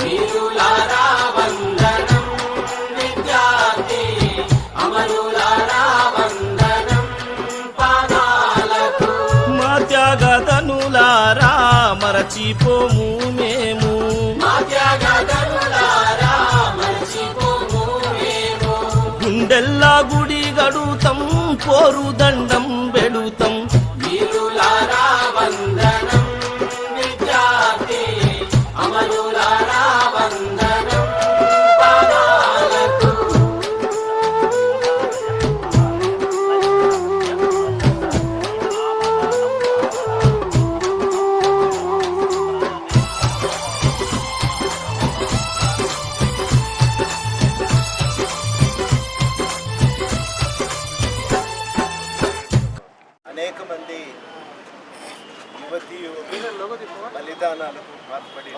వీరులారా వందనం విద్యార్థి అమరులారా వందనం పాదాలకు వీరులారా వందనం dun, dun. మంది యువతి బలిదానాలకు పాల్పడి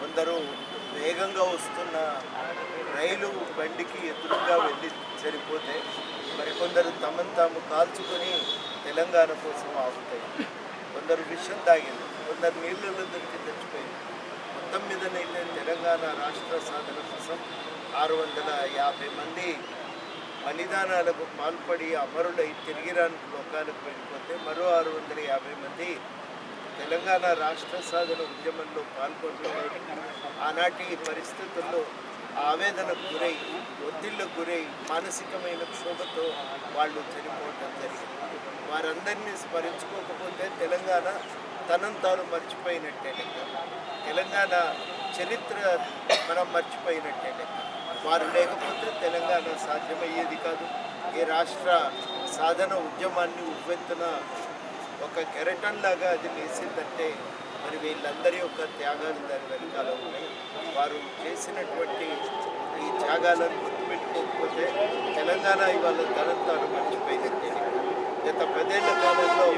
కొందరు వేగంగా వస్తున్న రైలు బండికి ఎదురుగా వెళ్ళి చనిపోతే మరికొందరు తమను తాము కాల్చుకొని తెలంగాణ కోసం ఆగుతాయి. కొందరు విషం తాగింది కొందరు నీళ్ళలో దొరికి తెచ్చిపోయింది మొత్తం మీదనైతే తెలంగాణ రాష్ట్ర సాధన కోసం ఆరు వందల యాభై మంది బలిదానాలకు పాల్పడి అమరులై తిరిగి రాని లోకాలకు వెళ్ళిపోతే మరో ఆరు వందల యాభై మంది తెలంగాణ రాష్ట్ర సాధన ఉద్యమంలో పాల్గొంటున్నారు. ఆనాటి పరిస్థితుల్లో ఆవేదనకు గురై ఒత్తిళ్ళకు గురై మానసికమైన క్షోభతో వాళ్ళు చనిపోవటం జరిగింది. వారందరినీ స్మరించుకోకపోతే తెలంగాణ తనంతాను మర్చిపోయినట్టే లెక్క. తెలంగాణ చరిత్ర మనం మర్చిపోయినట్టే వారు లేకపోతే తెలంగాణ సాధ్యమయ్యేది కాదు. ఈ రాష్ట్ర సాధన ఉద్యమాన్ని ఉవ్వెత్తున ఒక కెరటంలాగా అది లేసిందంటే మరి వీళ్ళందరి యొక్క త్యాగాలు దాని వెనకాల ఉన్నాయి. వారు చేసినటువంటి ఈ త్యాగాలను గుర్తుపెట్టుకోకపోతే తెలంగాణ ఇవాళ తనను తాను మర్చిపోయిందంటే గత పదేళ్ళ కాలంలో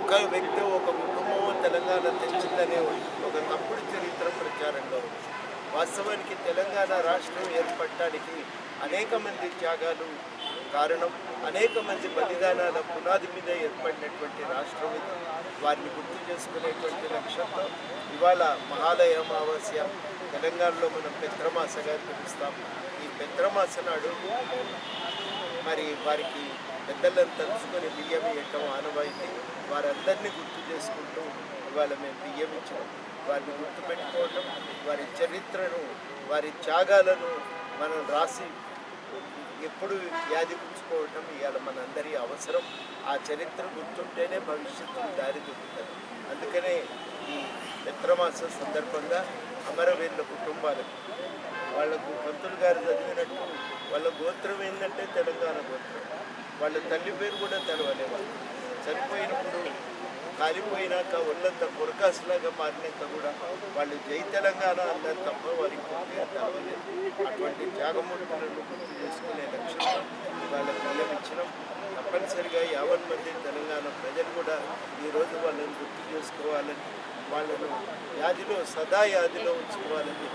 ఒక వ్యక్తి ఒక కుటుంబం తెలంగాణ తెచ్చిందనే ఒక తప్పుడు చరిత్ర ప్రచారంలో ఉంది వాస్తవానికి తెలంగాణ రాష్ట్రం ఏర్పడటానికి అనేక మంది త్యాగాలు కారణం అనేక మంది బలిదానాల పునాది మీద ఏర్పడినటువంటి రాష్ట్రం ఇది. వారిని గుర్తు చేసుకునేటువంటి లక్ష్యంతో ఇవాళ మహాలయ అమావాస్య తెలంగాణలో మనం పెత్రమాసగా పిలుస్తాం. ఈ పెత్రమాస నాడు మరి వారికి పెద్దలను తలుచుకొని బియ్యం ఇవ్వటం ఆనవాయితీ వారందరినీ గుర్తు చేసుకుంటూ ఇవాళ మేము బియ్యం ఇచ్చాం వారిని గుర్తుపెట్టుకోవటం వారి చరిత్రను వారి త్యాగాలను మనం రాసి ఎప్పుడు వ్యాధి ఉంచుకోవటం ఇవాళ మనందరి అవసరం. ఆ చరిత్ర గుర్తుంటేనే భవిష్యత్తు దారి దొరుకుతుంది అందుకనే ఈ మిత్రమాస సందర్భంగా అమరవీరుల కుటుంబాలకు వాళ్ళకు పంతులు గారు చదివినట్టు వాళ్ళ గోత్రం ఏంటంటే తెలంగాణ గోత్రం. వాళ్ళ తల్లి పేరు కూడా తెలవలేవాళ్ళు చనిపోయినప్పుడు కాలిపోయినాక ఒళ్ళంతా పురకాసులాగా మారినాక కూడా వాళ్ళు జై తెలంగాణ అన్నారు తప్ప వారికి అటువంటి త్యాగమూర్తులను గుర్తు చేసుకునే లక్ష్యం వాళ్ళ బియ్యం ఇచ్చినాం. తప్పనిసరిగా యావన్ మంది తెలంగాణ ప్రజలు కూడా ఈరోజు వాళ్ళని గుర్తు చేసుకోవాలని వాళ్ళను యాదిలో సదా యాదిలో ఉంచుకోవాలని